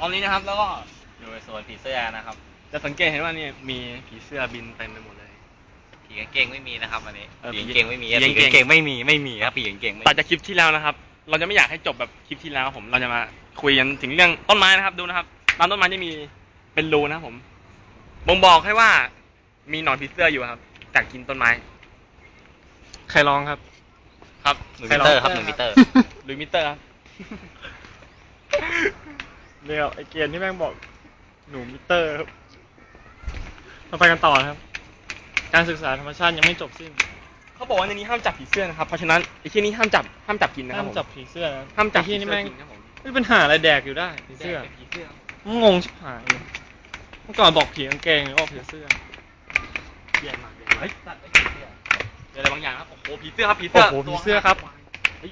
ตอนนี้นะครับแล้วก็อยู่ในโซนผีเสื้อนะครับ จะสังเกตเห็นว่านี่มีผีเสื้อบินเต็มไปหมดเลย ผีกางเกงไม่มีนะครับวันนี้เออผีผีกางเกงไม่มีผีผีกางเกง กางเกงไม่มีไม่มีครับผีกางเกงไม่ต่อจากคลิปที่แล้วนะครับ เราจะไม่อยากให้จบแบบคลิปที่แล้วครับผม เราจะมาคุยกันถึงเรื่องต้นไม้นะครับ ดูนะครับ ตามต้นไม้จะมีเป็นรูนะครับผม บ่งบอกให้ว่ามีหนอนผีเสื้ออยู่ครับกัดกินต้นไม้ ใครร้องครับ ครับหนึ่งใคมิร้องเตอร์ครับหนึ่งมิเตอร์ หรือมิเตอร์ครับ เดี๋ยวไอเกียร์นี่แม่งบอกหนูมิเตอร์ครับเราไปกันต่อนะครับ การศึกษาธรรมชาติยังไม่จบสิ้นเขาบอกว่าในนี้ห้ามจับผีเสื้อนะครับเพราะฉะนั้นไอ้ที่นี้ห้ามจับห้ามจับกินนะครับห้ามผมจับผีเสื้อนะห้ามจับไอ้ที่นี่แม่งผีเสื้อกินครับผมไม่เป็นหาอะไรแดกอยู่ได้ผีเสื้อแดกผีเสื้อ งงชิบหายเลยเมื่อก่อนบอกผีกางเกงหรือว่าผีเสื้อแย่มากแย่มากเฮ้ยสัตว์ไอ้ผีเสื้อเจออะไรบางอย่างครับ โอ้โห ผีเสื้อครับ ผีเสื้อโอ้โหผีเสื้อครับ เฮ้ย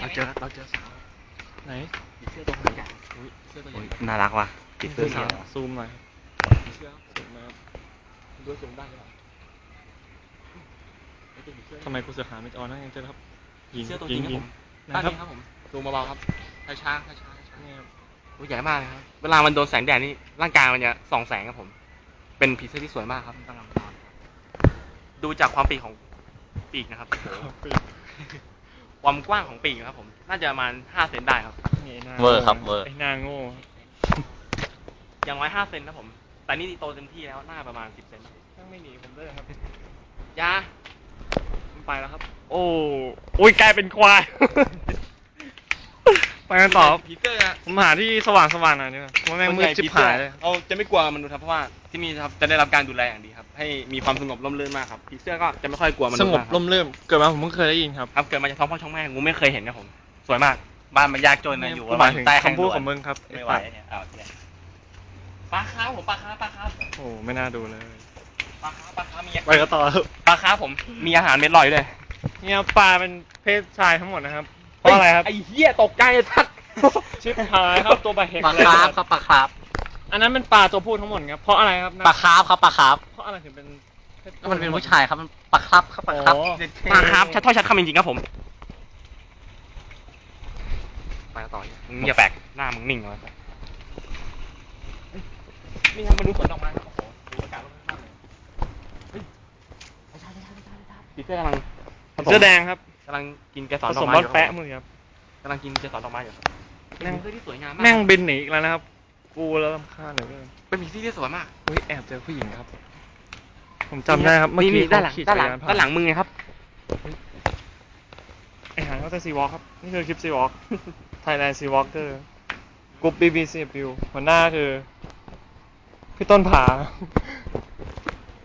เราเจอเราเจอสาวไหน ผีเสื้อตัวใหญ่ อุ้ยเสื้อตัวใหญ่น่ารักว่ะผีเสื้อสาเสื้อวซูมหน่อยผีเสื้อครับซูมมาครับดูสูงได้ไหมครับเฮ้ยเป็นผีเสื้อทำไมกูเสือหาไม่ออนนั่นยังเจอครับยิงเสื้อตัวจยิริงงครับยิผงมนะด้านครับนี้ครับผมซูมเบาๆครับช้าช้าช้าช้าช้าเนี่ยครับตัวใหญ่มากเลยครับ เวลามันโดนแสงแดดนี่ร่างกายมันจะส่องแสงครับผม เป็นผีเสื้อที่สวยมากครับกำลังนอนดูจากความปีกของปีกนะครับ ความกว้างของปีกนะครับผม น่าจะประมาณห้าเซนได้ครับ นี่ไอ้หน้าเวอร์ครับเวอร์ไอ้หน้าโง่อย่างน้อยห้าเซนนะผม แต่นี่โตเต็มที่แล้วหน้าประมาณสิบเซนต้องไม่หนีผมด้วยครับยามันไปแล้วครับ โอ้อุ้ยกลายเป็นควาย ไปกันต่อครับผีเสื้ออะผมหาที่สว่างสว่างๆหน่อยดีกว่าเพราะแม่งมืดชิบหายเลยเราจะไม่กลัวมนุษย์ครับเพราะว่าที่นี่ครับจะได้รับการดูแลอย่างดีครับ ให้มีความสงบร่มรื่นมากครับผีเสื้อก็จะไม่ค่อยกลัวมนุษย์สงบมากคร่มรื่นเกิดมาผมเพิ่งเคยได้ยินครับครับเกิดมาจากท้องพ่อท้องแม่งูไม่เคยเห็นครับผมสวยมาก บ้านมันยากจนนะอยู่กูหมายถึงใต้ทางคำพูดด่วนของมึงครับไม่ไหวเนี่ยเอาเนี่ยปลาคาร์ฟผมปลาคาร์ฟปลาคาร์ฟโอ้ไม่น่าดูเลย ปลาคาร์ฟปลาคาร์ฟมีไปกันต่อครับปลาคาร์ฟผมมีอาหารเม็ดลอยด้วยเนี่ยปลาเป็นเพศชายทั้งหมดนะครับ เพราะอะไรครับ ไอ้เหี้ยตกใจไอ้ทัดชิบหายครับตัวปลาเห็กปลาเลยคาร์ฟครับปลาคาร์ฟอันนั้นเป็นปลาตัวผู้ทั้งหมดครับเพราะอะไรครับปลาคาร์ฟครับปลาคาร์ฟเพราะอะไรถึงเป็นพศมันเป็นผู้ชายครับมันปลาคาร์ฟครับปลาคาร์ฟโอ้ปลาคาร์ฟชัดถ้อยชัดคำจริงๆครับผมไปต่อมึงอย่าแปลกหน้ามึงนิ่งเลยนี่ครับมาดูสวนดอกไม้ครับโอ้โหดูอากาศร่มรื่นมากเลยเฮ้ยไม่ใช่ไม่ใช่ไม่ใช่ไม่ใช่ผีเสื้อกำลังผสมเสื้อแดงครับ กำลังกินเกสผรดสอกมไม้รอสยู่แปะมือครับกำลังกินเกสรดอกไม้อยู่เป็นผีเสื้อที่สวยงามมากแม่งบินหนีอีกแล้วนะครับ กูแล้วลำคาญเหลือเกินเป็นผีเสื้อที่สวยมากเฮ้ยแอบเจอผู้หญิงครับ ผมจำได้ครับ เมื่อนี่กี้นี่ด้านหลัง เขขี่ด้านหลัง จักรยผ่ด้านหลังมึงไงครับ ไอหางก็จะซีวอล์ครับ นี่คือคลิปซีวอล์ก Thailand Sea Walker กรุ๊ป BBC บิวหัวหน้าคือ พี่ต้นผา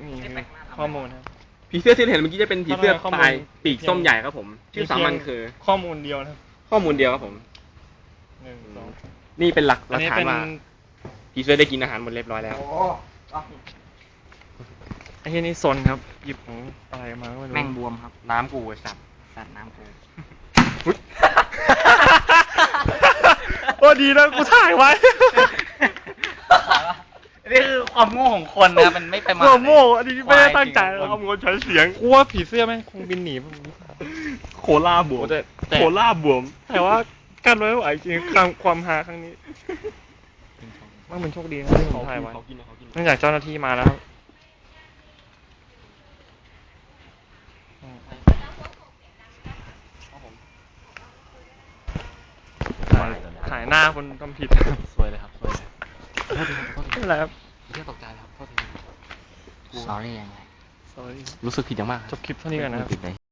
นี่คือข้อมูลครับ ผีเสื้อที่เห็นเมื่อกี้จะเป็นผีเสื้อข้อมูลตายปีกส้มใหญ่ครับผม ชื่อสามัญคือ ข้อมูลเดียวนะครับข้อมูลเดียวครับผม หนึ่งสองนี่เป็นหลักหอัลันกนี้ฐานเป็นว่าผีเสื้อได้กินอาหารหมดเรียบร้อยแล้ว ไอ้ที่นี่ซนครับ หยิบของอะไรมาก็ไม่รู้แม่งบวมครับ น้ำกูไอ้สัตว์สัตว์น้ำกู โอ้ดีนะกูถ่ายไว้ นี่คือความโง่ของคนนะมันไม่ประมาทโง่โง่อันนี้ไม่ได้ตั้งใจควายจริงเอาเงินใช้เสียงกูว่าผีเสื้อแม่งคงบินหนีผมโคล่าบวมแต่แต่โคล่าบวม แต่ว่ากันไว้ไม่ไหวจริงความความหาครั้งนี้ว่ามันโชคดีนะที่ผมถ่ายไว้เขากินเขากินเนื่องจากเจ้าหน้าที่มาแล้วถ่ายถ่ายหน้าคนทำผิด สวยเลยครับ สวยเลย โทษทีครับโทษทีไม่เป็นไรครับผีเสื้อตกใจแล้วครับโทษทีสอรี่ยังไง sorry รู้สึกผิดอย่างมากจบคลิปเท่านี้ก่อนนะครับ ผิดเลย